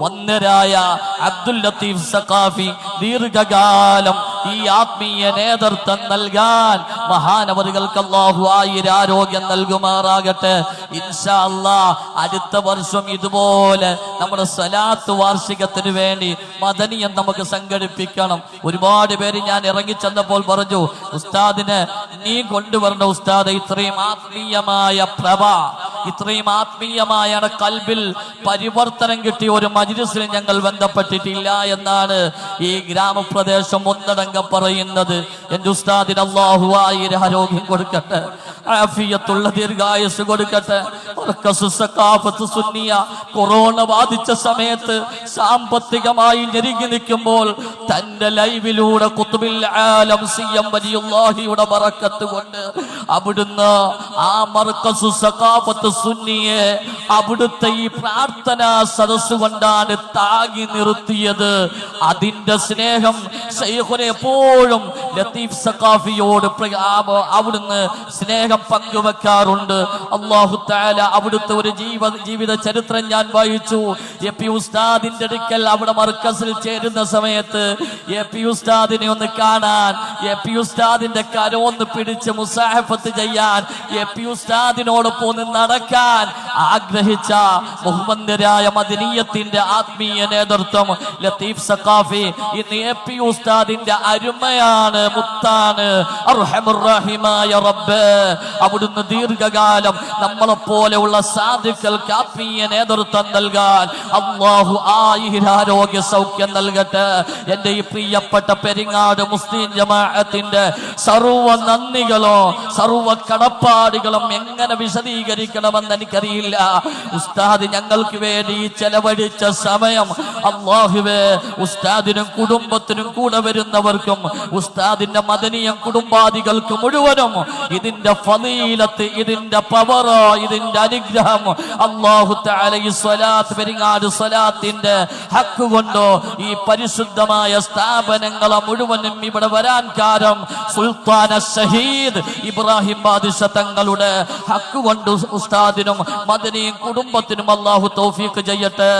വന്നരായ അബ്ദുൽ ലത്തീഫ് സഖാഫി ദീർഘകാലം ഈ ആത്മീയ നേതൃത്വം നൽകാൻ മഹാനവറുകൾക്ക് അള്ളാഹു ആയിരം ആരോഗ്യം നൽകുമാറാകട്ടെ. ഇൻഷാ അല്ലാ അടുത്ത വർഷം ഇതുപോലെ നമ്മുടെ സലാത്ത് വാർഷികത്തിന് വേണ്ടി മദനിയം നമുക്ക് സംഘടിപ്പിക്കണം. ഒരുപാട് പേര് ഞാൻ ഇറങ്ങി ചെന്നപ്പോൾ പറഞ്ഞു ഉസ്താദിന് നീ കൊണ്ടുവരണ്ട ഉസ്താദ് ഇത്രയും ആത്മീയമായ പ്രഭ ഇത്രയും ആത്മീയമായാണ് കൽബിൽ പരിവർത്തനം കിട്ടിയ ഒരു മജിലിസിൽ ഞങ്ങൾ ബന്ധപ്പെട്ടിട്ടില്ല എന്നാണ് ഈ ഗ്രാമപ്രദേശം ഒന്നടങ്കം പറയുന്നത്. എന്റെ ഉസ്താദിന് അള്ളാഹു ആയിരം കൊടുക്കട്ടെ ആഫിയത്തുള്ള ദീർഘായുസ് കൊടുക്കട്ടെ. സുന്നിയ കൊറോണ ബാധിച്ച സമയത്ത് സാമ്പത്തികമായി ഞെരുങ്ങി നിൽക്കുമ്പോൾ തന്റെ ലൈവിലൂടെ കുത്തുബിൽ ആലം സി എം വലിയുള്ളാഹിയുടെ ബറക്കത്ത് കൊണ്ട് അവിടുന്ന് ആ മർക്കസു സഖാഫത്ത് സുന്നിയെ അവിടുത്തെ ഈ പ്രാർത്ഥനാ സദസ് കൊണ്ടാണ് താങ്ങി നിർത്തിയത്. അതിന്റെ സ്നേഹം ശൈഖുനെ എപ്പോഴും ലത്തീഫ് സഖാഫിയോട് അവിടുന്ന് സ്നേഹം പങ്കുവെക്കാറുണ്ട്. അള്ളാഹു താല അവിടുത്തെ ഒരു ജീവ ജീവിത ചരിത്രം ഞാൻ വായിച്ചു. എ പി ഉസ്താദിന്റെ അടുക്കൽ അവിടെ മർക്കസിൽ ചേരുന്ന സമയത്ത് എ പി ഉസ്താദിനെ ഒന്ന് കാണാൻ എ പി ഉസ്താദിന്റെ കരം ഒന്ന് പിടിച്ച് മുസാഹഫത്ത് ചെയ്യാൻ എ പി ഉസ്താദിനോടൊപ്പം നടക്കാൻ ആഗ്രഹിച്ച ബഹുമന്ദരായ മദനീയത്തിന്റെ ആത്മീയ നേതൃത്വം ലത്തീഫ് സഖാഫി ഇന്ന് എ പി ഉസ്താദിന്റെ അരുമയാണ് മുത്താണ്. അർഹമുറഹിമായ റബ്ബ്. അവിടുന്ന് ദീർഘകാലം നമ്മളെ പോലെയുള്ള സാധുക്കൾക്ക് ആത്മീയ നേതൃത്വം നൽകാൻ അള്ളാഹു ആയിരാരോഗ്യ സൗഖ്യം നൽകട്ടെ. എന്റെ ഈ പ്രിയപ്പെട്ട പെരിങ്ങാട് മുസ്ലിം ജമാഅത്തിന്റെ സർവ നന്ദികളോ സർവ കടപ്പാടുകളും എങ്ങനെ വിശദീകരിക്കണമെന്ന് എനിക്കറിയില്ല. ഉസ്താദ് ഞങ്ങൾക്ക് വേണ്ടി ചെലവഴിച്ച സമയം അള്ളാഹുവേ ഉസ്താദിനും കുടുംബത്തിനും കൂടെ വരുന്നവർക്കും ഉസ്താദിന്റെ മദനീയം കുടുംബാദികൾക്ക് മുഴുവനും ഇതിന്റെ ഫലീലത്ത് ഇതിന്റെ പവർ ഇതിന്റെ അനുഗ്രഹം അള്ളാഹു ഈ സ്വലാത്തിന്റെ ഹക്ക് കൊണ്ടോ ഈ പരിശുദ്ധമായ സ്ഥാപനങ്ങളെ മുഴുവനും ഇവിടെ വരാൻ കാരണം സുൽത്താന ഷഹീദ് ഇബ്രാഹിം ബാദിഷ തങ്ങളുടെ ഹക്ക് കൊണ്ട് ഉസ്താദിനും മദനിയും കുടുംബത്തിനും അള്ളാഹു തൗഫീഖ് ചെയ്യട്ടെ.